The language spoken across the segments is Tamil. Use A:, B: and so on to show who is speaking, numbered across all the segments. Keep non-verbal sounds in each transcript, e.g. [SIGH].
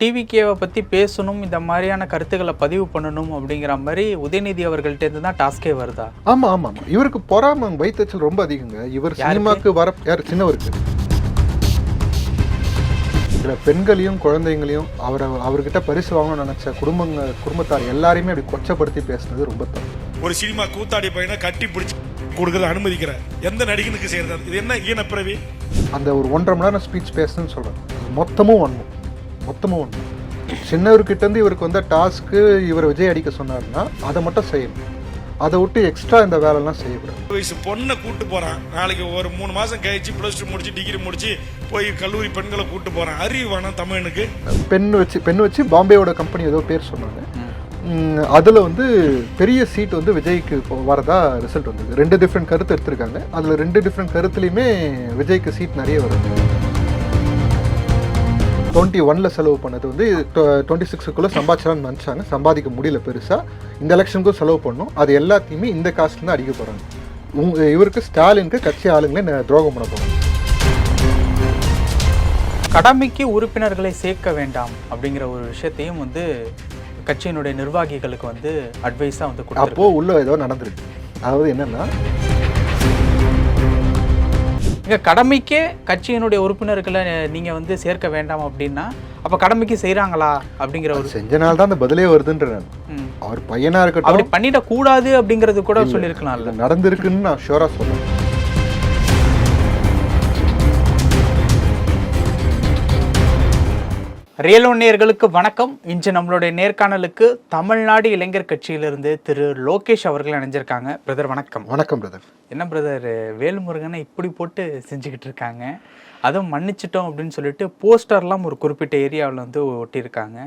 A: டிவிகேவை பற்றி பேசணும் இந்த மாதிரியான கருத்துக்களை பதிவு பண்ணணும் அப்படிங்கிற மாதிரி உதயநிதி அவர்கள்ட்டேருந்து தான் டாஸ்கே வருதா?
B: ஆமா ஆமா ஆமா. இவருக்கு பொறாம வைத்தச்சல் ரொம்ப அதிகங்க. இவர் சினிமாக்கு வர யார் சின்னவருக்கு இதுல பெண்களையும் குழந்தைங்களையும் அவரை அவர்கிட்ட பரிசு வாங்கணும்னு நினைச்ச குடும்பங்க குடும்பத்தார் எல்லாரையுமே அப்படி கொச்சப்படுத்தி பேசுனது ரொம்ப தப்பு.
C: ஒரு சினிமா கூத்தாடி பையனை கட்டி பிடிச்சி கொடுக்கறத அனுமதிக்கிற எந்த நடிகனுக்கு செய்யறது? இது என்ன ஈனப்பிறவி?
B: அந்த ஒரு ஒன்றரை மணி நேரம் ஸ்பீச் பேசுன்னு சொல்றேன். மொத்தமும் ஒன்றும் மொத்தமும் ஒன்று சின்னவர்கிட்ட இருந்து இவருக்கு வந்த டாஸ்க்கு இவர் விஜய் அடிக்க சொன்னாருன்னா அதை மட்டும் செய்யணும். அதை விட்டு எக்ஸ்ட்ரா இந்த வேலைலாம் செய்யக்கூடாது.
C: வயசு பொண்ணை கூட்டு போறான். நாளைக்கு ஒரு மூணு மாசம் கழிச்சு ப்ளஸ் டூ முடிச்சு டிகிரி முடிச்சு போய் கல்லூரி பெண்களை கூட்டு போறான். அறிவு வேணாம் தமிழனுக்கு.
B: பெண் வச்சு பெண் வச்சு பாம்பேவோட கம்பெனி ஏதோ பேர் சொன்னாங்க. அதுல வந்து பெரிய சீட் வந்து விஜய்க்கு வரதா ரிசல்ட் வந்தது. ரெண்டு டிஃப்ரெண்ட் கருத்து எடுத்திருக்காங்க. அதுல ரெண்டு டிஃப்ரெண்ட் கருத்துலையுமே விஜய்க்கு சீட் நிறைய வருது. டுவெண்ட்டி ஒன்ல செலவு பண்ணது வந்து டுவெண்ட்டி சிக்ஸுக்குள்ள சம்பாதிச்சலாம்னு நினச்சாங்க. சம்பாதிக்க முடியல பெருசா. இந்த எலெக்ஷனுக்கும் செலவு பண்ணோம். அது எல்லாத்தையுமே இந்த காசுல தான் அடிக்க போறாங்க. உங்க இவருக்கு ஸ்டாலினுக்கு கட்சி ஆளுங்களே துரோகம் பண்ண போறாங்க.
A: கடமைக்கு உறுப்பினர்களை சேர்க்க வேண்டாம் அப்படிங்கிற ஒரு விஷயத்தையும் வந்து கட்சியினுடைய நிர்வாகிகளுக்கு வந்து அட்வைஸாக வந்து கொடுத்தாரு
B: அப்போ உள்ள ஏதோ நடந்திருக்கு. அதாவது என்னன்னா
A: இங்கே கடமைக்கே கட்சியினுடைய உறுப்பினர்களை நீங்கள் வந்து சேர்க்க வேண்டாம் அப்படின்னா அப்போ கடமைக்கு செய்கிறாங்களா அப்படிங்கிற ஒரு
B: செஞ்சனால தான் அந்த பதிலே வருதுன்ற நான். அவர் பையனா
A: அப்படி
B: இருக்கட்டும்
A: பண்ணிடக்கூடாது அப்படிங்கிறது கூட சொல்லியிருக்கலாம்ல.
B: இது நடந்திருக்குன்னு நான் ஷூரா சொல்றேன்.
A: ரியல் நேயர்களுக்கு வணக்கம். இன்று நம்மளுடைய நேர்காணலுக்கு தமிழ்நாடு இளைஞர் கட்சியிலிருந்து திரு லோகேஷ் அவர்கள் இணைஞ்சிருக்காங்க. பிரதர் வணக்கம்.
B: வணக்கம் பிரதர்
A: என்ன பிரதர் வேல்முருகனை இப்படி போட்டு செஞ்சுக்கிட்டு இருக்காங்க. அதுவும் மன்னிச்சிட்டோம் அப்படின்னு சொல்லிட்டு போஸ்டர்லாம் ஒரு குறிப்பிட்ட ஏரியாவில் வந்து ஒட்டியிருக்காங்க.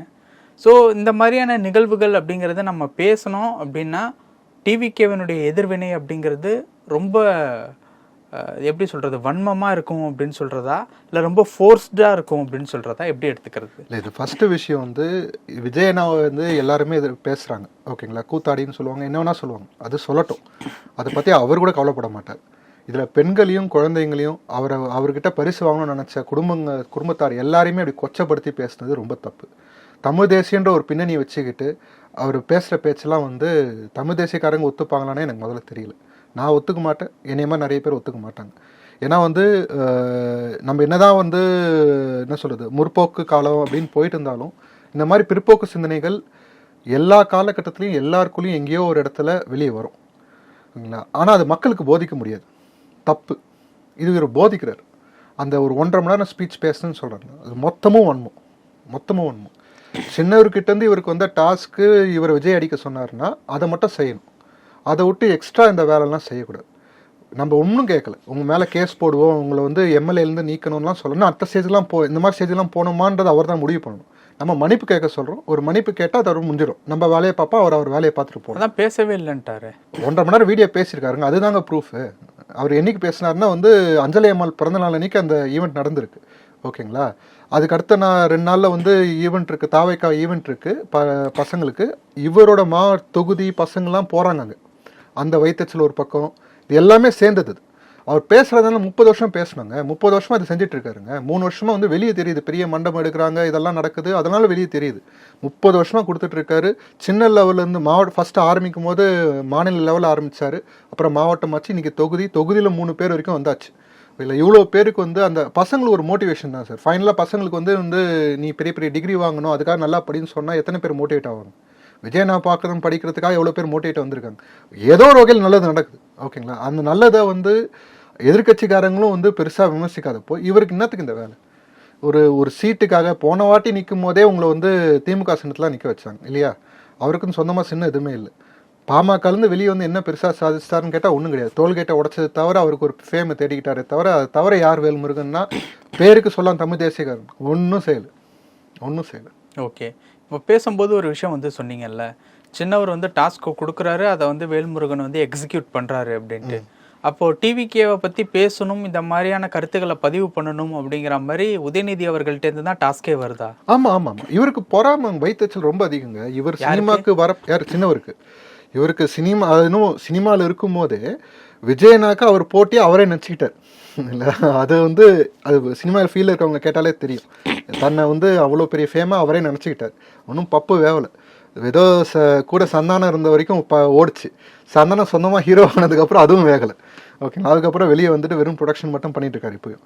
A: ஸோ இந்த மாதிரியான நிகழ்வுகள் அப்படிங்கிறத நம்ம பேசணும் அப்படின்னா டிவிகேவனுடைய எதிர்வினை அப்படிங்கிறது ரொம்ப எப்படி சொல்கிறது வன்மமாக இருக்கும் அப்படின்னு சொல்கிறதா இல்லை ரொம்ப ஃபோர்ஸ்டாக இருக்கும் அப்படின்னு சொல்கிறதா எப்படி எடுத்துக்கிறது?
B: இல்லை இது ஃபஸ்ட்டு விஷயம் வந்து விஜயனாவை வந்து எல்லாருமே இது பேசுகிறாங்க ஓகேங்களா? கூத்தாடின்னு சொல்லுவாங்க. என்ன வேணால் சொல்லுவாங்க. அது சொல்லட்டும். அதை பற்றி அவர் கூட கவலைப்பட மாட்டார். இதில் பெண்களையும் குழந்தைங்களையும் அவரை அவர்கிட்ட பரிசு வாங்கணும்னு நினச்ச குடும்பங்க குடும்பத்தார் எல்லாரையுமே அப்படி கொச்சப்படுத்தி பேசுனது ரொம்ப தப்பு. தமிழ் தேசியன்ற ஒரு பின்னணி வச்சுக்கிட்டு அவர் பேசுகிற பேச்செல்லாம் வந்து தமிழ் தேசியக்காரங்க ஒத்துப்பாங்களானே எனக்கு முதல்ல தெரியல. நான் ஒத்துக்க மாட்டேன். என்னைய நிறைய பேர் ஒத்துக்க மாட்டாங்க. ஏன்னா வந்து நம்ம என்னதான் வந்து என்ன சொல்றது முற்போக்கு காலம் அப்படின்னு போயிட்டு இருந்தாலும் இந்த மாதிரி பிற்போக்கு சிந்தனைகள் எல்லா காலகட்டத்திலையும் எல்லாருக்குள்ளேயும் எங்கேயோ ஒரு இடத்துல வெளியே வரும். சரிங்களா? ஆனால் அது மக்களுக்கு போதிக்க முடியாது. தப்பு. இது இவர் போதிக்கிறார். அந்த ஒரு ஒன்றரை மணி நேரம் ஸ்பீச் பேசுன்னு சொல்கிறாங்க அது மொத்தமும் வன்மம். மொத்தமும் வன்மம். சின்னவர்கிட்ட இருந்து இவருக்கு வந்த டாஸ்க்கு இவர் விஜய் அடிக்க சொன்னாருன்னா அதை மட்டும் செய்யணும். அதை விட்டு எக்ஸ்ட்ரா இந்த வேலைலாம் செய்யக்கூடாது. நம்ம ஒன்றும் கேட்கல. உங்கள் மேலே கேஸ் போடுவோம் உங்களை வந்து எம்எல்ஏலேருந்து நீக்கணும்லாம் சொல்லணும். அடுத்த ஸ்டேஜ்லாம் போ இந்த மாதிரி ஸ்டேஜ்லாம் போகணுமான்றது அவர் தான் முடிவு பண்ணணும். நம்ம மன்னிப்பு கேட்க சொல்கிறோம் ஒரு மன்னிப்பு கேட்டால் அது அவர் முடிஞ்சிடும் நம்ம வேலையை பார்ப்போம் அவர் அவர் வேலையை பார்த்துட்டு போகணும்.
A: அதான் பேசவே இல்லைன்ட்டாரு.
B: ஒன்றரை மணி நேரம் வீடியோ பேசியிருக்காருங்க. அதுதாங்க ப்ரூஃபு அவர் என்னைக்கு பேசினாருன்னா வந்து அஞ்சலி அம்மாள் பிறந்த நாள் அன்னைக்கு அந்த ஈவெண்ட் நடந்திருக்கு. ஓகேங்களா? அதுக்கு அடுத்த நான் ரெண்டு நாளில் வந்து ஈவெண்ட் இருக்குது தாவைக்கா ஈவெண்ட் இருக்குது ப பசங்களுக்கு இவரோட மா தொகுதி பசங்கள்லாம் போகிறாங்க அங்கே. அந்த வைத்தச்சல் ஒரு பக்கம் இது எல்லாமே சேர்ந்தது அவர் பேசுகிறதுனால முப்பது வருஷம் பேசணுங்க. முப்பது வருஷமாக இது செஞ்சுட்டு இருக்காருங்க. மூணு வருஷமாக வந்து வெளியே தெரியுது. பெரிய மண்டபம் எடுக்கிறாங்க இதெல்லாம் நடக்குது. அதனால வெளியே தெரியுது. முப்பது வருஷமாக கொடுத்துட்டு இருக்காரு. சின்ன லெவல்லேருந்து மாவட்டம் மாவட்ட ஃபர்ஸ்ட் ஆரம்பிக்கும் போது மாநில லெவலில் ஆரம்பித்தார் அப்புறம் மாவட்டம் ஆச்சு. இன்றைக்கி தொகுதி தொகுதியில் மூணு பேர் வரைக்கும் வந்தாச்சு. இல்லை இவ்வளோ பேருக்கு வந்து அந்த பசங்களுக்கு ஒரு மோட்டிவேஷன் தான் சார் ஃபைனலாக பசங்களுக்கு வந்து வந்து நீ பெரிய பெரிய டிகிரி வாங்கணும். அதுக்காக நல்லா படின்னு சொன்னால் எத்தனை பேர் மோட்டிவேட் ஆகணும் விஜய் நான் பார்க்குறதும் படிக்கிறதுக்காக எவ்வளோ பேர் மோட்டிவேட் வந்திருக்காங்க. ஏதோ ஒரு வகையில் நல்லது நடக்குது. ஓகேங்களா அந்த நல்லதை வந்து எதிர்க்கட்சிக்காரங்களும் வந்து பெருசாக விமர்சிக்காதப்போ இவருக்கு என்னத்துக்கு இந்த வேலை? ஒரு ஒரு சீட்டுக்காக போன வாட்டி நிற்கும் போதே உங்களை வந்து திமுக சின்னத்தில் நிற்க வச்சாங்க இல்லையா? அவருக்குன்னு சொந்தமாக சின்ன எதுவுமே இல்லை. பாமகலேருந்து வெளியே வந்து என்ன பெருசாக சாதிச்சிட்டாருன்னு கேட்டால் ஒன்றும் கிடையாது. தோல்கேட்டை உடச்சது தவிர அவருக்கு ஒரு ஃபேமை தேடிக்கிட்டாரே தவிர அதை தவிர யார் வேல்முருகன்னா பேருக்கு சொல்லலாம் தமிழ் தேசியக்காரன். ஒன்றும் செய்யலை. ஒன்றும் செய்யலை.
A: ஓகே இப்போ பேசும்போது ஒரு விஷயம் வந்து சொன்னீங்கல்ல சின்னவர் வந்து டாஸ்க் கொடுக்குறாரு அதை வந்து வேல்முருகன் வந்து எக்ஸிக்யூட் பண்ணுறாரு அப்படின்ட்டு. அப்போ டிவிகேவை பற்றி பேசணும் இந்த மாதிரியான கருத்துக்களை பதிவு பண்ணணும் அப்படிங்கிற மாதிரி உதயநிதி அவர்கள்ட்டேருந்து தான் டாஸ்கே வருதா?
B: ஆமா ஆமா ஆமா. இவருக்கு பொறாம வைத்தச்சல் ரொம்ப அதிகங்க. இவர் சினிமாக்கு வர யார் சின்னவருக்கு. இவருக்கு சினிமா இன்னும் சினிமாவில் இருக்கும் போதே விஜயனாக்கு அவர் போட்டி அவரே நினச்சிக்கிட்டார். இல்லை அது வந்து அது சினிமாவில் ஃபீல் இருக்கவங்க கேட்டாலே தெரியும். தன்னை வந்து அவ்வளோ பெரிய ஃபேமாக அவரே நினச்சிக்கிட்டார். ஒன்றும் பப்பு வேவலை. ஏதோ ச கூட சந்தானம் இருந்த வரைக்கும் ப ஓடிச்சு. சந்தானம் சொந்தமாக ஹீரோ ஆனதுக்கப்புறம் அதுவும் வேகலை. ஓகேங்களா அதுக்கப்புறம் வெளியே வந்துட்டு வெறும் ப்ரொடக்ஷன் மட்டும் பண்ணிட்டு இருக்காரு இப்போயும்.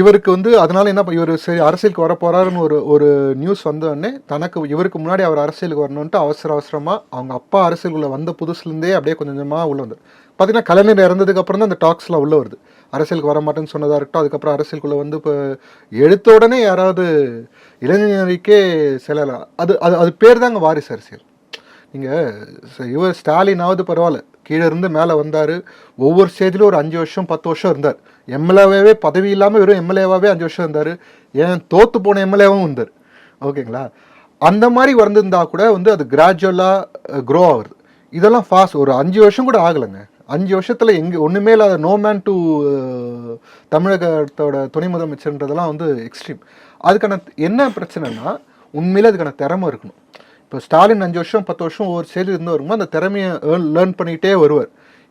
B: இவருக்கு வந்து அதனால என்ன இவர் சரி அரசியலுக்கு வரப்போகிறாருன்னு ஒரு ஒரு நியூஸ் வந்தோடனே தனக்கு இவருக்கு முன்னாடி அவர் அரசியலுக்கு வரணுன்ட்டு அவசர அவசரமாக அவங்க அப்பா அரசியலுக்குள்ளே வந்த புதுசுலேருந்தே அப்படியே கொஞ்சம் கொஞ்சமாக உள்ள வந்தார். பார்த்தீங்கன்னா கலைஞர் இறந்ததுக்கப்புறம் தான் அந்த டாக்ஸ்லாம் உள்ளே வருது. அரசியலுக்கு வர மாட்டேன்னு சொன்னதாக இருக்கட்டும் அதுக்கப்புறம் அரசியலுக்குள்ளே வந்து இப்போ எடுத்த உடனே யாராவது இளைஞருக்கே செல்லலாம் அது அது அது பேர் தாங்க வாரிசு அரசியல். நீங்கள் இவர் ஸ்டாலினாவது பரவாயில்ல கீழே இருந்து மேலே வந்தார் ஒவ்வொரு ஸ்டேஜிலும் ஒரு அஞ்சு வருஷம் பத்து வருஷம் இருந்தார். எம்எல்ஏவே பதவி இல்லாமல் வெறும் எம்எல்ஏவாகவே அஞ்சு வருஷம் இருந்தார். ஏன் தோற்று போன எம்எல்ஏவும் இருந்தார். ஓகேங்களா? அந்த மாதிரி வந்திருந்தா கூட வந்து அது கிராஜுவலாக க்ரோ ஆகுது இதெல்லாம் ஃபாஸ்ட் ஒரு அஞ்சு வருஷம் கூட ஆகலைங்க. அஞ்சு வருஷத்தில் எங்கே ஒன்றுமே இல்லாத நோ மேன் டு தமிழகத்தோட துணை முதலமைச்சர்ன்றதெல்லாம் வந்து எக்ஸ்ட்ரீம் அதுக்கான என்ன பிரச்சனைனா உண்மையிலே அதுக்கான திறமை இருக்கணும். இப்போ ஸ்டாலின் அஞ்சு வருஷம் பத்து வருஷம் ஒவ்வொரு செயல் இருந்து வரும்போது அந்த திறமையை லேர்ன் பண்ணிகிட்டே வருவார்.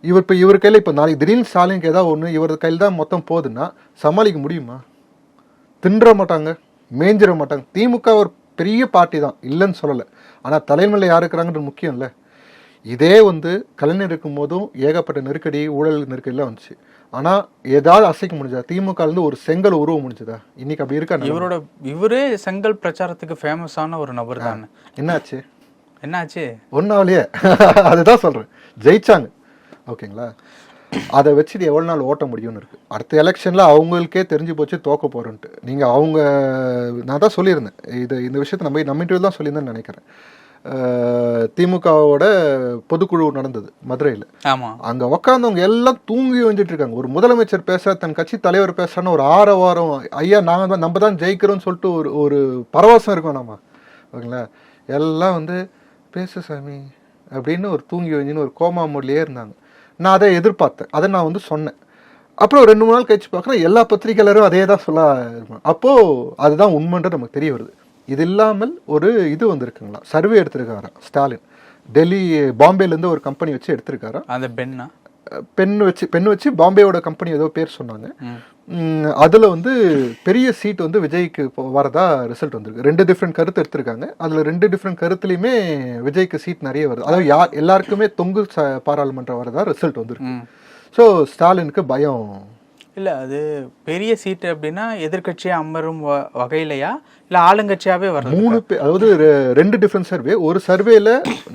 B: இவர் இப்போ இவர் கையில் இப்போ நாளைக்கு திடீர்னு ஸ்டாலினுக்கு ஏதாவது ஒன்று இவர் கையில் தான் மொத்தம் போகுதுன்னா சமாளிக்க முடியுமா? தின்ற மாட்டாங்க மேஞ்சிட மாட்டாங்க. திமுக ஒரு பெரிய பார்ட்டி தான் இல்லைன்னு சொல்லலை. ஆனால் தலைமையில் யார் இருக்கிறாங்கன்றது முக்கியம் இல்லை இதே வந்து கலைஞர் இருக்கும் போதும் ஏகப்பட்ட நெருக்கடி ஊழல் நெருக்கடிலாம் வந்துச்சு. ஆனால் ஏதாவது அசைக்க முடிஞ்சதா? திமுக இருந்து ஒரு செங்கல் உருவ முடிஞ்சதா? இன்னைக்கு அப்படி இருக்கா?
A: இவரோட இவரே செங்கல் பிரச்சாரத்துக்கு ஃபேமஸான ஒரு நபர் தானே.
B: என்னாச்சு?
A: என்னாச்சு?
B: ஒன்றாவலையே [LAUGHS] அதுதான் சொல்கிறேன் ஜெயிச்சாங்க. ஓகேங்களா? அதை வச்சுட்டு எவ்வளோ நாள் ஓட்ட முடியும்னு இருக்கு. அடுத்த எலெக்ஷனில் அவங்களுக்கே தெரிஞ்சு போச்சு தோக்க போகிறோன்ட்டு நீங்கள் அவங்க நான் தான் சொல்லியிருந்தேன். இது இந்த விஷயத்தை நம்ம நம்ம தான் சொல்லியிருந்தேன்னு நினைக்கிறேன். திமுகவோட பொதுக்குழு நடந்தது மதுரையில். அங்கே உக்காந்தவங்க எல்லாம் தூங்கி வந்துட்டு இருக்காங்க ஒரு முதலமைச்சர் பேச தன் கட்சி தலைவர் பேசுறான்னு ஒரு ஆற வாரம் ஐயா நாங்கள் தான் நம்ம தான் ஜெயிக்கிறோம்னு சொல்லிட்டு ஒரு ஒரு பரவசம் இருக்கும் நம்ம. ஓகேங்களா? எல்லாம் வந்து பேசு சாமி அப்படின்னு ஒரு தூங்கி வஞ்சின்னு ஒரு கோமா மூட்லேயே இருந்தாங்க. நான் அதை எதிர்பார்த்தேன். அதை நான் வந்து சொன்னேன். அப்புறம் ரெண்டு மூணு நாள் கழிச்சு பார்க்குறேன் எல்லா பத்திரிகையாளரும் அதே தான் சொல்ல இருப்பாங்க. அப்போ அதுதான் உண்மைன்றது நமக்கு தெரிய வருது. இது இல்லாமல் ஒரு இது வந்திருக்குங்களா? சர்வே எடுத்திருக்காராம் ஸ்டாலின். டெல்லி பாம்பேலேருந்து ஒரு கம்பெனி வச்சு எடுத்திருக்காராம்
A: அந்த பெண்ணா?
B: பென் வச்சு பென் வச்சு பாம்பேவோட கம்பெனி ஏதோ பேர் சொன்னாங்க. அதுல வந்து பெரிய சீட் வந்து விஜய்க்கு வரதா ரிசல்ட் வந்திருக்கு. ரெண்டு டிஃப்ரெண்ட் கருத்து எடுத்திருக்காங்க. அதுல ரெண்டு டிஃப்ரெண்ட் கருத்துலையுமே விஜய்க்கு சீட் நிறைய வருது. அதாவது யார் எல்லாருக்குமே தொங்கு ச- பாராளுமன்றம் வரதா ரிசல்ட் வந்திருக்கு. ஸோ ஸ்டாலினுக்கு பயம்.
A: இல்லை அது பெரிய சீட்டு அப்படின்னா எதிர்க்கட்சியா அமரும் வ- வகையிலையா? இல்லை ஆளுங்கட்சியாகவே வர
B: மூணு பேர் அதாவது ரெண்டு டிஃப்ரெண்ட் சர்வே ஒரு சர்வேல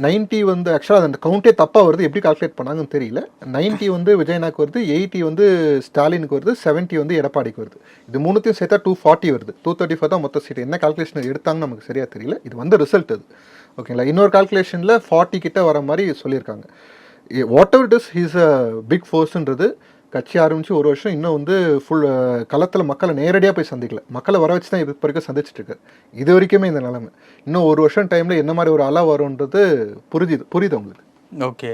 B: 90 வந்து ஆக்சுவலாக அந்த கவுண்டே தப்பாக வருது எப்படி கால்குலேட் பண்ணாங்கன்னு தெரியல. 90 வந்து விஜயனாக்கு வருது எயிட்டி வந்து ஸ்டாலினுக்கு வருது 70 வந்து எடப்பாடிக்கு வருது. இது மூணுத்தையும் சேர்த்தா டூ ஃபார்ட்டி வருது. டூ தேர்ட்டி ஃபோர் தான் மொத்த சீட்டு என்ன கால்குலேஷன் எடுத்தாங்கன்னு நமக்கு சரியாக தெரியல. இது வந்து ரிசல்ட் அது. ஓகேங்களா இன்னொரு கால்குலேஷனில் ஃபார்ட்டி கிட்ட வர மாதிரி சொல்லியிருக்காங்க. Whatever it is he's a big ஃபோர்ஸ்ன்றது கட்சி ஆரம்பிச்சு ஒரு வருஷம் இன்னும் வந்து ஃபுல் களத்தில் மக்களை நேரடியாக போய் சந்திக்கல. மக்களை வர வச்சு தான் இது வரைக்கும் சந்திச்சுட்டு இருக்காரு இது வரைக்குமே இந்த நிலைமை. இன்னும் ஒரு வருஷம் டைமில் என்ன மாதிரி ஒரு அலை வரும்ன்றது புரிஞ்சுது புரியுது உங்களுக்கு?
A: ஓகே.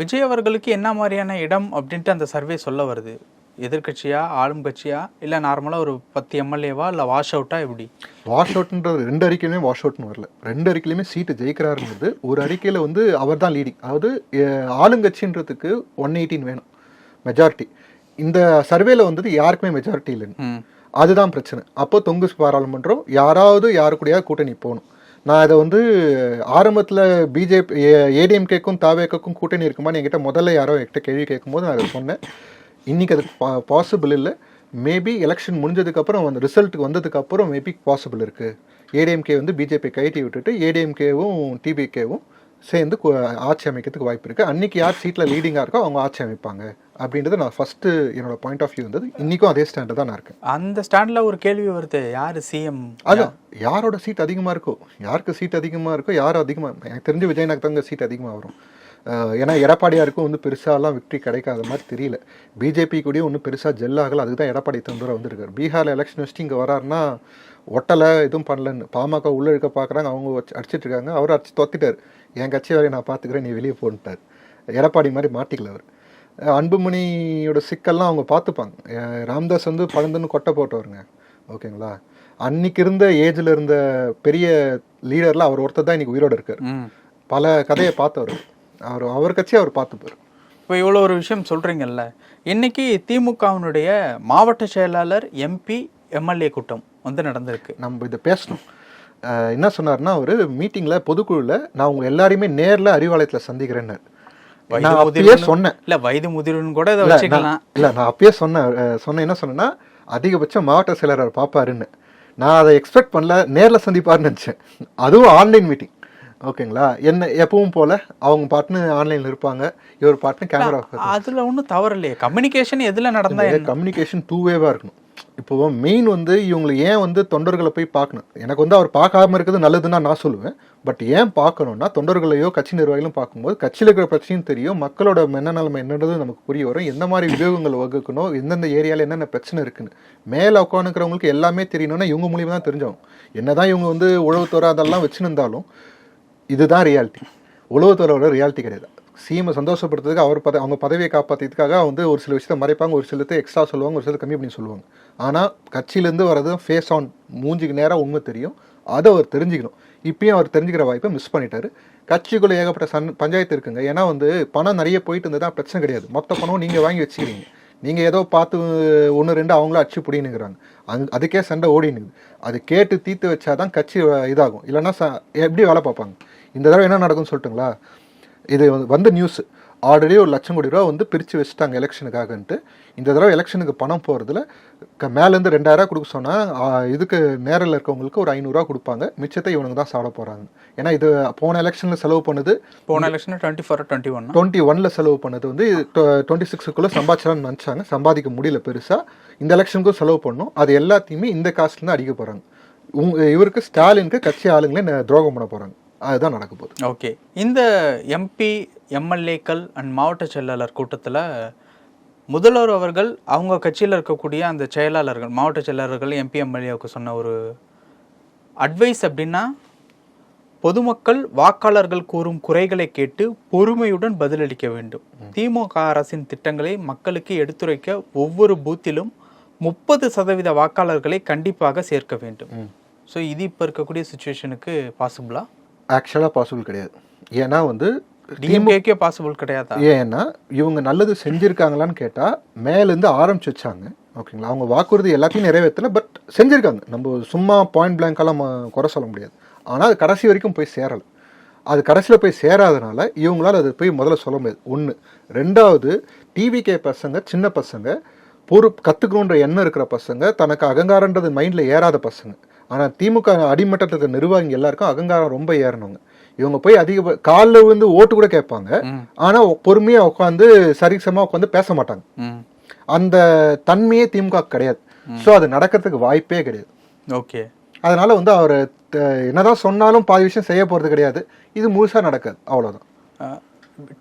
A: விஜய் அவர்களுக்கு என்ன மாதிரியான இடம் அப்படின்ட்டு அந்த சர்வே சொல்ல வருது. எதிர்க்கட்சியா ஆளும் கட்சியா இல்ல நார்மலா ஒரு பத்து எம்எல்ஏவா இல்ல வாஷ் அவுட்டா எப்படி?
B: வாஷ் அவுட்ன்றது ரெண்டு அறிக்கையிலுமே வாஷ் அவுட்னு வரல. ரெண்டு அறிக்கையிலுமே சீட்டு ஜெயிக்கிறாருன்றது. ஒரு அறிக்கையில் வந்து அவர் தான் லீடிங் அதாவது ஆளுங்கட்சின்றதுக்கு ஒன் எயிட்டீன் வேணும். மெஜாரிட்டி இந்த சர்வேல வந்தது யாருக்குமே மெஜாரிட்டி இல்லைன்னு. அதுதான் பிரச்சனை. அப்போ தொங்கு பாராளுமன்றம் யாராவது யாரு கூடயாவது கூட்டணி போகணும். நான் இதை வந்து ஆரம்பத்தில் பிஜேபி ஏடிஎம்கேக்கும் தாவேக்கும் கூட்டணி இருக்குமான்னு என்கிட்ட முதல்ல யாரோ என்கிட்ட கேள்வி கேட்கும்போது நான் அதை சொன்னேன். இன்னைக்கு அது பாசிபிள் இல்லை. மேபி எலெக்ஷன் முடிஞ்சதுக்கப்புறம் அந்த ரிசல்ட்டுக்கு வந்ததுக்கப்புறம் மேபி பாசிபிள் இருக்குது ஏடிஎம்கே வந்து பிஜேபி கைட்டி விட்டுட்டு ஏடிஎம்கேவும் டிபிகேவும் சேர்ந்து ஆட்சி அமைக்கிறதுக்கு வாய்ப்பு இருக்குது அன்னைக்கு யார் சீட்டில் லீடிங்காக இருக்கோ அவங்க ஆட்சி அமைப்பாங்க. அப்படின்றது நான் ஃபஸ்ட்டு என்னோட பாயிண்ட் ஆஃப் வியூ இருந்தது இன்றைக்கும் அதே ஸ்டாண்டில் தான் நான் இருக்கேன்.
A: அந்த ஸ்டாண்ட்ல ஒரு கேள்வி வருது. யாரு சிஎம்
B: அதான் யாரோட சீட் அதிகமாக இருக்கோ? யாருக்கு சீட் அதிகமாக இருக்கோ? யார் அதிகமாக எனக்கு தெரிஞ்சு விஜயநாக்கு தாங்க சீட் அதிகமாக வரும் ஏன்னா எடப்பாடியாருக்கும் வந்து பெருசாலாம் விக்ட்ரி கிடைக்காத மாதிரி தெரியல. பிஜேபி கூடயும் ஒன்றும் பெருசாக ஜெல் ஆகல. அதுக்கு தான் எடப்பாடி தந்தூரம் வந்திருக்காரு. பீகாரில் எலெக்ஷன் வச்சுட்டு இங்கே வராருன்னா ஒட்டலை எதுவும் பண்ணலன்னு. பாமக உள்ள இழுக்க பார்க்குறாங்க அவங்க வச்சு அடிச்சிட்டு இருக்காங்க. அவர் அடிச்சு தொத்திட்டார் என் கட்சி வரையும் நான் பார்த்துக்கிறேன் நீ வெளியே போன்ட்டார். எடப்பாடி மாதிரி மாட்டிக்கல அவர். அன்புமணியோட சிக்கல்லாம் அவங்க பார்த்துப்பாங்க ராம்தாஸ் வந்து பழந்துன்னு கொட்டை போட்டவருங்க. ஓகேங்களா? அன்னைக்கு இருந்த ஏஜ்ல இருந்த பெரிய லீடர்ல அவர் ஒருத்தர் தான் இன்னைக்கு உயிரோட இருக்கார். பல கதையை பார்த்தவர். அவர் அவர் கட்சி அவர் பார்த்துப்பார்
A: இப்போ இவ்வளோ ஒரு விஷயம் சொல்கிறீங்கல்ல இன்னைக்கு திமுகவினுடைய மாவட்ட செயலாளர் எம்பி எம்எல்ஏ கூட்டம். வந்து நடந்திருக்கு.
B: நம்ம இதை பேசணும். என்ன சொன்னார்னா ஒரு மீட்டிங்ல பொதுக்குழுல நான் உங்க எல்லாரையுமே நேர்ல அறிவாலயத்துல சந்திக்கிறேன்னு. நான் அப்பயே சொன்னேன்.
A: இல்ல வயது முதிர்வுன்னு கூட வச்சுக்கலாம்.
B: இல்ல நான் அப்பயே சொன்னேன். சொன்னேன் என்ன சொன்னேன்னா அதிகபட்சம் மாவட்ட செயலர் பாப்பாருன்னு. நான் அதை எக்ஸ்பெக்ட் பண்ணல நேர்ல சந்திப்பாருன்னு நினைச்சேன். அதுவும் ஆன்லைன் மீட்டிங் ஓகேங்களா? என்ன எப்பவும் போல அவங்க பாட்டுன்னு ஆன்லைன்ல இருப்பாங்க. இவர் பாட்டுன்னு கேமரா
A: அதுல ஒன்றும் தவறு இல்லையே. கம்யூனிகேஷன் எதுல நடந்தா
B: கம்யூனிகேஷன் டூ வேவா இருக்கணும். இப்போ மெயின் வந்து இவங்களை ஏன் வந்து தொண்டர்களை போய் பார்க்கணும்? எனக்கு வந்து அவர் பார்க்காம இருக்கிறது நல்லதுன்னா நான் சொல்லுவேன். பட் ஏன் பார்க்கணும்னா தொண்டர்களையோ கட்சி நிர்வாகிகளும் பார்க்கும்போது கட்சியில் இருக்கிற பிரச்சனையும் தெரியும் மக்களோட மனநலம் என்னன்றது நமக்கு புரிய வரும். எந்த மாதிரி உபயோகங்கள் வகுக்கணும் எந்தெந்த ஏரியாவில் என்னென்ன பிரச்சனை இருக்குன்னு. மேலே உட்காந்துக்கிறவங்களுக்கு எல்லாமே தெரியணும்னா இவங்க மூலியமாக தான் தெரிஞ்சவங்க. என்னதான் இவங்க வந்து உழவுத்துறை அதெல்லாம் வச்சுருந்தாலும் இதுதான் ரியாலிட்டி உழவுத்துறையோட ரியாலிட்டி கிடையாது. சீமை சந்தோஷப்படுத்துறதுக்கு அவர் பத அவங்க பதவியை காப்பாற்றுறதுக்காக வந்து ஒரு சில விஷயத்தை மறைப்பாங்க ஒரு சிலத்தை எக்ஸ்ட்ரா சொல்லுவாங்க ஒரு சிலத்தை கம்மி பண்ணி சொல்லுவாங்க. ஆனால் கட்சியிலேருந்து வர்றது ஃபேஸ் ஆன் மூஞ்சிக்கு நேராக உண்மை தெரியும். அதை அவர் தெரிஞ்சுக்கணும். இப்பயும் அவர் தெரிஞ்சுக்கிற வாய்ப்பை மிஸ் பண்ணிட்டாரு. கட்சிக்குள்ளே ஏகப்பட்ட சன் பஞ்சாயத்து இருக்குங்க. ஏன்னா வந்து பணம் நிறைய போயிட்டு இருந்ததா பிரச்சனை கிடையாது. மொத்த பணம் நீங்கள் வாங்கி வச்சுக்கிறீங்க. நீங்கள் ஏதோ பார்த்து ஒன்று ரெண்டு அவங்களும் அடிச்சு பிடினுங்கிறாங்க அங் அதுக்கே சண்டை ஓடினுக்குது அது கேட்டு தீர்த்து வச்சாதான் கட்சி இதாகும். இல்லைன்னா ச எப்படி வேலை பார்ப்பாங்க? இந்த தடவை என்ன நடக்கும்னு சொல்லட்டுங்களா? இது வந்து- வந்த நியூஸு ஆல்ரெடி ஒரு லட்சம் கோடி ரூபா வந்து பிரித்து வச்சுட்டாங்க எலெக்ஷனுக்காகன்ட்டு. இந்த தடவை எலெக்ஷனுக்கு பணம் போகிறதுல மேலேருந்து ரெண்டாயிரம் கொடுக்க சொன்னால் இதுக்கு நேரில் இருக்கவங்களுக்கு ஒரு ஐநூறுரூவா கொடுப்பாங்க. மிச்சத்தை இவனுங்க தான் சாப்பிட போகிறாங்க ஏன்னா இது போன எலெக்ஷனில் செலவு பண்ணது
A: போன election twenty four twenty one
B: twenty ஒன்ல செலவு பண்ணது வந்து டுவெண்ட்டி சிக்ஸுக்குள்ளே சம்பாதிச்சலாம்னு நினச்சாங்க. சம்பாதிக்க முடியல பெருசாக இந்த எலெக்ஷனுக்கும் செலவு பண்ணோம். அது எல்லாத்தையுமே இந்த காசுல தான் அடிக்க போகிறாங்க உங்க இவருக்கு ஸ்டாலினுக்கு கட்சி ஆளுங்களே துரோகம் பண்ண போகிறாங்க அதுதான் நடக்க போகுது.
A: ஓகே. இந்த எம்பி எம்எல்ஏக்கள் அண்ட் மாவட்ட செயலாளர் கூட்டத்தில் முதல்வர் அவர்கள் அவங்க கட்சியில் இருக்கக்கூடிய அந்த செயலாளர்கள் மாவட்ட செயலாளர்கள் எம்பி எம்எல்ஏவுக்கு சொன்ன ஒரு அட்வைஸ் அப்படின்னா பொதுமக்கள் வாக்காளர்கள் கூறும் குறைகளை கேட்டு பொறுமையுடன் பதிலளிக்க வேண்டும். திமுக அரசின் திட்டங்களை மக்களுக்கு எடுத்துரைக்க ஒவ்வொரு பூத்திலும் முப்பது சதவீத வாக்காளர்களை கண்டிப்பாக சேர்க்க வேண்டும். ஸோ இது இப்போ இருக்கக்கூடிய சுச்சுவேஷனுக்கு பாசிபிளா
B: ஆக்சுவலாக பாசிபிள் கிடையாது. ஏன்னா வந்து
A: டிஎம்கேக்கே பாசிபிள் கிடையாதா?
B: ஏன்னா இவங்க நல்லது செஞ்சிருக்காங்களான்னு கேட்டால் மேலேருந்து ஆரம்பிச்சு வச்சாங்க ஓகேங்களா? அவங்க வாக்குறுதி எல்லாத்தையும் நிறைவேற்றல பட் செஞ்சிருக்காங்க. நம்ம சும்மா பாயிண்ட் பிளாங்கெல்லாம் குறை சொல்ல முடியாது. ஆனால் அது கடைசி வரைக்கும் போய் சேரலை. அது கடைசியில் போய் சேராதனால இவங்களால அது போய் முதல்ல சொல்ல முடியாது. ஒன்று ரெண்டாவது டிவிகே பசங்க சின்ன பசங்க பொறு கற்றுக்கணுன்ற எண்ணம் இருக்கிற பசங்க தனக்கு அகங்காரன்றது மைண்டில் ஏறாத பசங்க. ஆனால் திமுக அடிமட்டத்தில் இருக்கிற நிர்வாகிங்க எல்லாருக்கும் அகங்காரம் ரொம்ப ஏறினவங்க இவங்க போய் அதிக காலில் விழுந்து ஓட்டு கூட கேட்பாங்க. ஆனால் பொறுமையாக உட்காந்து சரிசமாக உட்காந்து பேச மாட்டாங்க. அந்த தன்மையே திமுக கிடையாது. ஸோ அது நடக்கிறதுக்கு வாய்ப்பே கிடையாது.
A: ஓகே.
B: அதனால வந்து அவர் என்னதான் சொன்னாலும் பாதி விஷயம் செய்ய போகிறது கிடையாது. இது முழுசாக நடக்காது. அவ்வளோதான்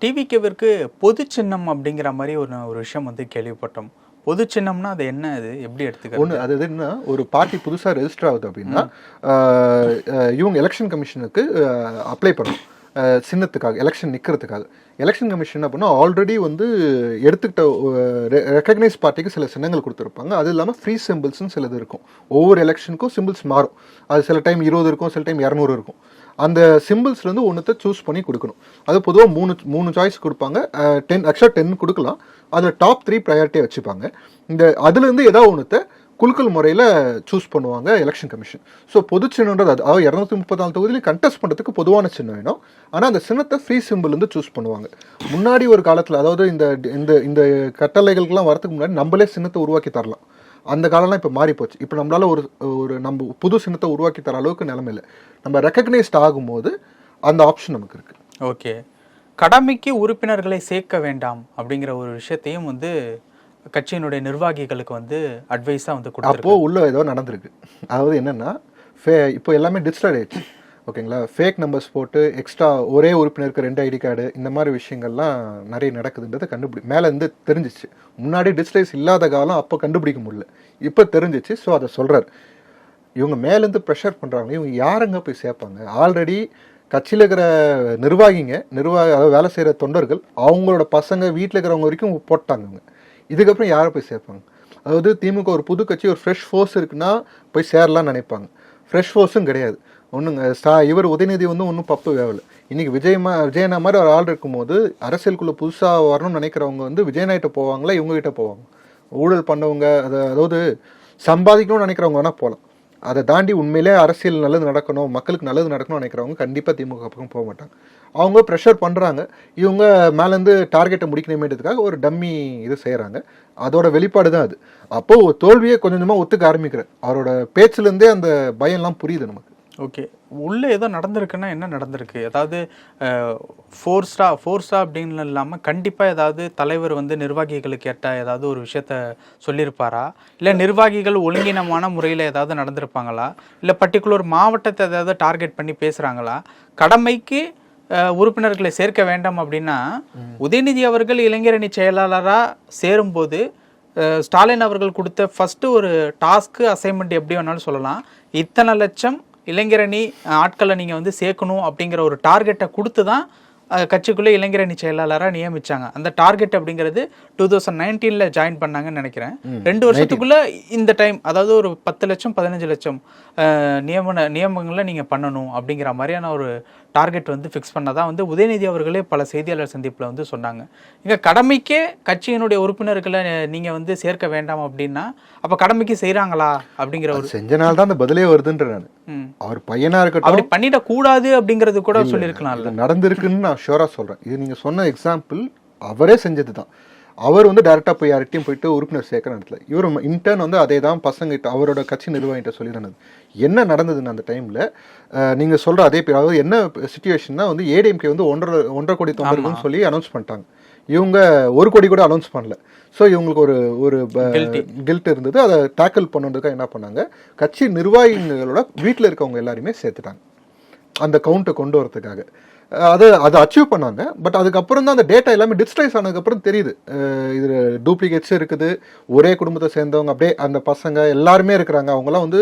A: டிவிகேவிற்கு பொது சின்னம் அப்படிங்கிற மாதிரி ஒரு ஒரு விஷயம் வந்து கேள்விப்பட்டோம். பொது சின்னம்னா அது என்ன அது எப்படி எடுத்துக்கிறது?
B: ஒன்று அது என்ன ஒரு பார்ட்டி புதுசாக ரெஜிஸ்டர் ஆகுது அப்படின்னா இவங்க எலெக்ஷன் கமிஷனுக்கு அப்ளை பண்ணணும். சின்னத்துக்காக எலெக்ஷன் நிற்கிறதுக்காக எலெக்ஷன் கமிஷன் அப்படின்னா ஆல்ரெடி வந்து எடுத்துக்கிட்ட ரெக்கக்னைஸ் பார்ட்டிக்கு சில சின்னங்கள் கொடுத்துருப்பாங்க. அது இல்லாமல் ஃப்ரீ சிம்பிள்ஸ்னு சிலது இருக்கும். ஒவ்வொரு எலெக்ஷனுக்கும் சிம்பிள்ஸ் மாறும். அது சில டைம் இருபது இருக்கும் சில டைம் இரநூறு இருக்கும். அந்த சிம்பிள்ஸ்லேருந்து ஒன்றுத்தை சூஸ் பண்ணி கொடுக்கணும். அது பொதுவாக மூணு மூணு சாய்ஸ் கொடுப்பாங்க. டென் ஆக்சுவலாக டென் கொடுக்கலாம். அதில் டாப் த்ரீ ப்ரையாரிட்டியாக வச்சுப்பாங்க. இந்த அதுலேருந்து ஏதாவது ஒன்றுத்தை குலுக்கல் முறையில் சூஸ் பண்ணுவாங்க எலெக்ஷன் கமிஷன் ஸோ பொது சின்னன்றது அது. அதாவது இரநூத்தி முப்பத்தி நாலு கண்டெஸ்ட் பண்ணுறதுக்கு பொதுவான சின்னம் வேணும். ஆனால் அந்த சின்னத்தை ஃப்ரீ சிம்பிள்லேருந்து சூஸ் பண்ணுவாங்க. முன்னாடி ஒரு காலத்தில் அதாவது இந்த இந்த இந்த கட்டளைகளுக்கெல்லாம் வரதுக்கு முன்னாடி நம்மளே சின்னத்தை உருவாக்கி தரலாம். அந்த காலம்லாம் இப்போ மாறி போச்சு. இப்போ நம்மளால ஒரு ஒரு நம்ம புது சின்னத்தை உருவாக்கி தர அளவுக்கு நிலைமை இல்லை. நம்ம ரெக்கக்னைஸ்ட் ஆகும்போது அந்த ஆப்ஷன் நமக்கு இருக்கு.
A: ஓகே கடமைக்கு உறுப்பினர்களை சேர்க்க வேண்டாம் அப்படிங்கிற ஒரு விஷயத்தையும் வந்து கட்சியினுடைய நிர்வாகிகளுக்கு வந்து அட்வைஸாக வந்து கொடுத்துருக்கு.
B: அப்போ உள்ள ஏதோ நடந்திருக்கு. அதாவது என்னன்னா ஃபே இப்போ எல்லாமே டிஜிட்டல் ஆயிடுச்சு ஓகேங்களா? ஃபேக் நம்பர்ஸ் போட்டு எக்ஸ்ட்ரா ஒரே உறுப்பினருக்கு ரெண்டு ஐடி கார்டு இந்த மாதிரி விஷயங்கள்லாம் நிறைய நடக்குதுன்றதை கண்டுபிடி மேலேருந்து தெரிஞ்சிச்சு. முன்னாடி டிஜிட்டலைஸ் இல்லாத காலம் அப்போ கண்டுபிடிக்க முடியல. இப்போ தெரிஞ்சிச்சு ஸோ அதை சொல்கிறார் இவங்க மேலேருந்து ப்ரெஷர் பண்ணுறாங்க இவங்க யாருங்க போய் சேர்ப்பாங்க? ஆல்ரெடி கட்சியில் இருக்கிற நிர்வாகிங்க நிர்வாக அதாவது வேலை செய்கிற தொண்டர்கள் அவங்களோட பசங்க வீட்டில் இருக்கிறவங்க வரைக்கும் போட்டாங்க அவங்க இதுக்கப்புறம் யாரை போய் சேர்ப்பாங்க? அதாவது திமுக ஒரு புது கட்சி ஒரு ஃப்ரெஷ் ஃபோர்ஸ் இருக்குன்னா போய் சேரலாம்னு நினைப்பாங்க. ஃப்ரெஷ் ஃபோர்ஸும் கிடையாது. ஒன்றுங்க ஸ்டா இவர் உதயநிதி வந்து ஒன்றும் பப்பு வேவல. இன்றைக்கி விஜயமா விஜயனா மாதிரி ஒரு ஆள் இருக்கும்போது அரசியலுக்குள்ளே புதுசாக வரணும்னு நினைக்கிறவங்க வந்து விஜயநாயிட்ட போவாங்களா இவங்ககிட்ட போவாங்க? ஊழல் பண்ணவங்க அதை அதாவது சம்பாதிக்கணும்னு நினைக்கிறவங்க வேணால் போகலாம் அதை தாண்டி உண்மையிலே அரசியல் நல்லது நடக்கணும் மக்களுக்கு நல்லது நடக்கணும்னு நினைக்கிறவங்க கண்டிப்பாக திமுக பக்கம் போக மாட்டாங்க. அவங்க ப்ரெஷர் பண்ணுறாங்க இவங்க மேலேருந்து டார்கெட்டை முடிக்கணுமேன்றதுக்காக ஒரு டம்மி இது செய்கிறாங்க அதோட வெளிப்பாடு தான் அது. அப்போது தோல்வியை கொஞ்சம் கொஞ்சமாக ஒத்துக்க ஆரம்பிக்கிறேன் அவரோட பேச்சுலேருந்தே அந்த பயம்லாம் புரியுது நமக்கு.
A: ஓகே. உள்ளே ஏதோ நடந்திருக்குன்னா என்ன நடந்திருக்கு? அதாவது ஃபோர்ஸ்டா ஃபோர்ஸ்டா அப்படின்னு இல்லாமல் கண்டிப்பாக ஏதாவது தலைவர் வந்து நிர்வாகிகளுக்கு ஏற்ற ஏதாவது ஒரு விஷயத்த சொல்லியிருப்பாரா? இல்லை நிர்வாகிகள் ஒழுங்கினமான முறையில் ஏதாவது நடந்திருப்பாங்களா? இல்லை பர்டிகுலர் மாவட்டத்தை ஏதாவது டார்கெட் பண்ணி பேசுகிறாங்களா கடமைக்கு உறுப்பினர்களை சேர்க்க வேண்டாம் அப்படின்னா உதயநிதி அவர்கள் இளைஞரணி செயலாளராக சேரும்போது ஸ்டாலின் அவர்கள் கொடுத்த ஃபஸ்ட்டு ஒரு டாஸ்க்கு அசைன்மெண்ட் எப்படி வேணாலும் சொல்லலாம். இத்தனை லட்சம் இளைஞரணி ஆட்களை நீங்கள் வந்து சேர்க்கணும் அப்படிங்கிற ஒரு டார்கெட்டை கொடுத்து தான் கட்சிக்குள்ளே இளைஞரணி செயலாளராக நியமிச்சாங்க. அந்த டார்கெட் அப்படிங்கிறது டூ தௌசண்ட் நைன்டீனில் ஜாயின் பண்ணாங்கன்னு நினைக்கிறேன். ரெண்டு வருஷத்துக்குள்ள இந்த டைம் அதாவது ஒரு பத்து லட்சம் பதினஞ்சு லட்சம் நியமன நியமனங்களை நீங்கள் பண்ணணும் அப்படிங்கிற மாதிரியான ஒரு டார்கெட் வந்து ஃபிக்ஸ் பண்ணதா வந்து உதயநிதி அவர்களே பல செய்தியாளர் சந்திப்பில் வந்து சொன்னாங்க. இங்கே கடமைக்கே கட்சியினுடைய உறுப்பினர்களை நீங்கள் வந்து சேர்க்க வேண்டாம் அப்படின்னா அப்போ கடமைக்கு செய்கிறாங்களா அப்படிங்கிற ஒரு
B: அது செஞ்சனால தான் அந்த பதிலே வருதுன்ற நான். அவர் பையனா இருக்கட்டும்.
A: அப்படி பண்ணிடக்கூடாது அப்படிங்கிறது கூட சொல்லியிருக்கலாம்ல
B: இது நடந்திருக்குன்னு நான் ஷூரா சொல்றேன். இது நீங்க சொன்ன எக்ஸாம்பிள் அவரே செஞ்சது தான் அவர் வந்து டேரக்டா போய் யார்கிட்டயும் போயிட்டு உறுப்பினர் சேர்க்கிற இடத்துல இவர் இன்டர்ன் வந்து அதே தான் பசங்கிட்ட அவரோட கட்சி நிர்வாகிட்ட சொல்லிடுனது என்ன நடந்ததுன்னு அந்த டைம்ல நீங்க சொல்ற அதே பேர் அதாவது என்ன சுச்சுவேஷன்னா வந்து ஏடிஎம்கே வந்து ஒன்றரை ஒன்றரை கோடி தொண்டர்கள்னு சொல்லி அனௌன்ஸ் பண்ணிட்டாங்க. இவங்க ஒரு கோடி கூட அனௌன்ஸ் பண்ணல. ஸோ இவங்களுக்கு ஒரு ஒரு கில்ட் இருந்தது. அதை டேக்கிள் பண்ணுறதுக்காக என்ன பண்ணாங்க? கட்சி நிர்வாகிகளோட வீட்டில் இருக்கவங்க எல்லாரையுமே சேர்த்துட்டாங்க. அந்த கவுண்ட்டை கொண்டு வரதுக்காக. அது அதை அச்சீவ் பண்ணாங்க. பட் அதுக்கப்புறம் தான் அந்த டேட்டா எல்லாமே டிஜிட்டலைஸ் ஆனதுக்கப்புறம் தெரியுது. இது டூப்ளிகேட்ஸும் இருக்குது. ஒரே குடும்பத்தை சேர்ந்தவங்க அப்படியே அந்த பசங்க எல்லாருமே இருக்கிறாங்க. அவங்கலாம் வந்து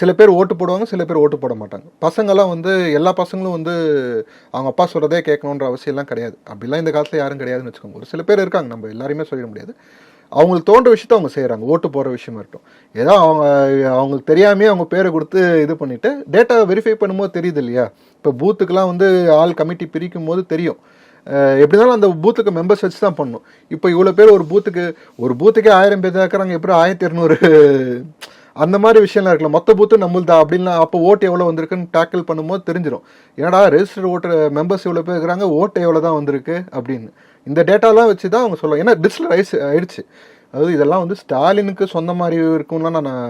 B: சில பேர் ஓட்டு போடுவாங்க சில பேர் ஓட்டு போட மாட்டாங்க. பசங்கெல்லாம் வந்து எல்லா பசங்களும் வந்து அவங்க அப்பா சொல்கிறதே கேட்கணுன்ற அவசியம்லாம் கிடையாது. அப்படிலாம் இந்த காலத்தில் யாரும் கிடையாதுன்னு வச்சுக்கோங்க. ஒரு சில பேர் இருக்காங்க நம்ம எல்லாருமே சொல்லிட முடியாது. அவங்களுக்கு தோன்ற விஷயத்த அவங்க செய்கிறாங்க ஓட்டு போகிற விஷயமா இருக்கட்டும். ஏதோ அவங்க அவங்களுக்கு தெரியாமே அவங்க பேரை கொடுத்து இது பண்ணிவிட்டு டேட்டா வெரிஃபை பண்ணும்போது தெரியுது இல்லையா? இப்போ பூத்துக்கெலாம் வந்து ஆள் கமிட்டி பிரிக்கும் போது தெரியும். எப்படி இருந்தாலும் அந்த பூத்துக்கு மெம்பர்ஸ் வச்சு தான் பண்ணணும். இப்போ இவ்வளோ பேர் ஒரு பூத்துக்கு ஒரு பூத்துக்கே ஆயிரம் பேர் தான் இருக்கிறாங்க எப்படி ஆயிரத்தி இரநூறு? அந்த மாதிரி விஷயம்லாம் இருக்கல மொத்த பூத்து நம்மள்தா அப்படின்லாம் அப்போ ஓட்டு எவ்வளோ வந்திருக்குன்னு டேக்கிள் பண்ணும்போது தெரிஞ்சிடும் ஏன்னா ரெஜிஸ்டர் ஓட்டர் மெம்பர்ஸ் இவ்வளோ பேர் இருக்கிறாங்க ஓட்டு எவ்வளோ தான் வந்திருக்கு அப்படின்னு. இந்த டேட்டாலாம் வச்சு தான் அவங்க சொல்லுவாங்க. ஏன்னா டிஜிட்டல் ஆயிடுச்சு. அதாவது இதெல்லாம் வந்து ஸ்டாலினுக்கு சொந்த மாதிரி இருக்கும்லாம் நான்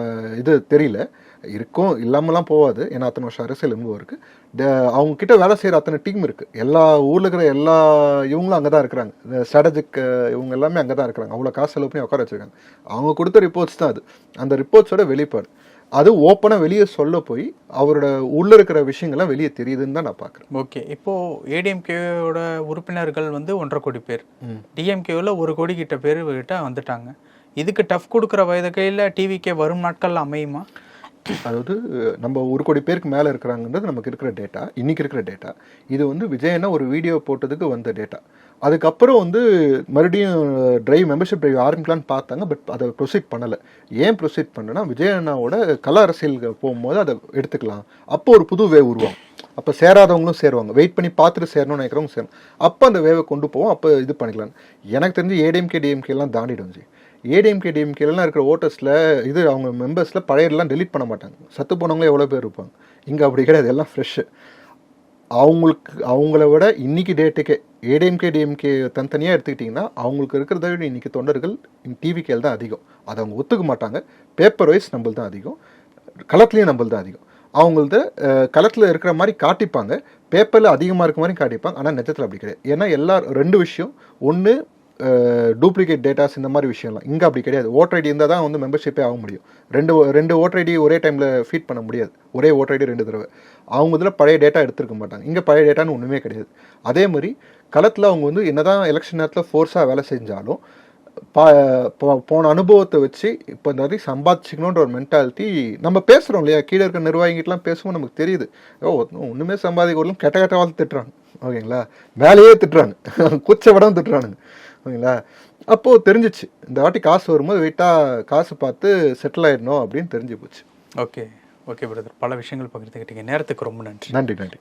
B: இது தெரியல. இருக்கும். இல்லாமலாம் போகாது ஏன்னா அத்தனை வருஷம் அரசியல் அனுபவம் இருக்கு ட- அவங்க கிட்ட வேலை செய்கிற அத்தனை டீம் இருக்கு. எல்லா ஊர்ல இருக்கிற எல்லா இவங்களும் அங்கே தான் இருக்கிறாங்க. இந்த ஸ்ட்ராட்டஜிக் இவங்க எல்லாமே அங்கே தான் இருக்கிறாங்க. அவ்வளோ காசு செலவு பண்ணி உட்கார வச்சிருக்காங்க. அவங்க கொடுத்த ரிப்போர்ட்ஸ் தான் அது. அந்த ரிப்போர்ட்ஸோட வெளிப்பாடு. அது ஓப்பனாக வெளியே சொல்ல போய் அவரோட உள்ள இருக்கிற விஷயங்கள்லாம் வெளியே தெரியுதுன்னு தான் நான் பார்க்குறேன்.
A: ஓகே. இப்போ ஏடிஎம்கேவோட உறுப்பினர்கள் வந்து ஒன்றரை கோடி பேர். டிஎம்கேவில் ஒரு கோடி கிட்ட பேர் கிட்ட வந்துட்டாங்க. இதுக்கு டஃப் கொடுக்குற வயதுகையில் டிவிக்கே வரும் நாட்கள்ல அமையுமா?
B: அதாவது நம்ம ஒரு கோடி பேருக்கு மேலே இருக்கிறாங்கன்றது நமக்கு இருக்கிற டேட்டா இன்றைக்கி இருக்கிற டேட்டா இது வந்து விஜயனா ஒரு வீடியோ போட்டதுக்கு வந்த டேட்டா அதுக்கப்புறம் வந்து மறுபடியும் ட்ரைவ் மெம்பர்ஷிப் ட்ரைவ் ஆரம்பிக்கலான்னு பார்த்தாங்க பட் அதை ப்ரொசீட் பண்ணலை. ஏன் ப்ரொசீட் பண்ணனா விஜயண்ணாவோட கல அரசியலுக்கு போகும்போது அதை எடுத்துக்கலாம். அப்போ ஒரு புது வேவ் உருவாகும். அப்போ சேராதவங்களும் சேருவாங்க. வெயிட் பண்ணி பார்த்துட்டு சேரணும்னு நினைக்கிறவங்க சேரணும் அப்போ அந்த வேவை கொண்டு போவோம் அப்போ இது பண்ணிக்கலாம். எனக்கு தெரிஞ்சு ஏடிஎம்கே டிஎம்கேலாம் எல்லாம் தாண்டிடும் ஜி ஏடிஎம்கே டிஎம்கேலாம் இருக்கிற ஓட்டர்ஸில் இது அவங்க மெம்பர்ஸில் பழையெல்லாம் டெலீட் பண்ண மாட்டாங்க. சத்து போனவங்களே எவ்வளோ பேர் இருப்பாங்க. இங்கே அப்படி கிடையாது எல்லாம் ஃப்ரெஷ்ஷு அவங்களுக்கு அவங்கள விட இன்னைக்கு டேட்டுக்கே ஏடிஎம்கே டிஎம்கே தனித்தனியாக எடுத்துக்கிட்டிங்கன்னா அவங்களுக்கு இருக்கிறத விட இன்றைக்கி தொண்டர்கள் டிவிகேல் தான் அதிகம். அதை அவங்க ஒத்துக்க மாட்டாங்க. பேப்பர் வைஸ் நம்மள் தான் அதிகம். களத்துலேயும் நம்மள் தான் அதிகம். அவங்களது களத்தில் இருக்கிற மாதிரி காட்டிப்பாங்க. பேப்பரில் அதிகமாக இருக்க மாதிரி காட்டிப்பாங்க. ஆனால் நெஜத்தில் அப்படி கிடையாது. ஏன்னா எல்லா ரெண்டு விஷயம். ஒன்று டூப்ளிகேட் டேட்டாஸ் இந்த மாதிரி விஷயம்லாம். இங்கே அப்படி கிடையாது. ஓட்டர் ஐடி இருந்தால் தான் வந்து மெம்பர்ஷிப்பே ஆக முடியும். ரெண்டு ரெண்டு ஓட்டர் ஐடி ஒரே டைமில் ஃபீட் பண்ண முடியாது. ஒரே ஓட்டர் ஐடி ரெண்டு தடவை. அவங்க இதில் பழைய டேட்டா எடுத்துருக்க மாட்டாங்க. இங்கே பழைய டேட்டான்னு ஒன்றுமே கிடையாது. அதே மாதிரி களத்தில் அவங்க வந்து என்னதான் எலெக்ஷன் நேரத்தில் ஃபோர்ஸாக வேலை செஞ்சாலும் பா போன அனுபவத்தை வச்சு இப்போ இந்த மாதிரி சம்பாதிச்சிக்கணுன்ற ஒரு மென்டாலிட்டி நம்ம பேசுகிறோம் இல்லையா? கீழே இருக்க நிர்வாகிகிட்டலாம் பேசுவோம் நமக்கு தெரியுது. ஓ ஒன்றுமே சம்பாதிக்கணும் கெட்ட கெட்ட வாழ்த்து திட்டுறாங்க. ஓகேங்களா? மேலேயே திட்டுறாங்க. [LAUGHS] குச்ச படம் திட்டுறானுங்க. ஓகேங்களா? அப்போது தெரிஞ்சிச்சு. இந்த வாட்டி காசு வரும்போது வெயிட்டாக காசு பார்த்து செட்டில் ஆயிடணும் அப்படின்னு தெரிஞ்சு போச்சு.
A: ஓகே. ஓகே பிரதர் பல விஷயங்கள் பகிர்ந்துக்கிட்டீங்க நேரத்துக்கு ரொம்ப நன்றி.
B: நன்றி நன்றி.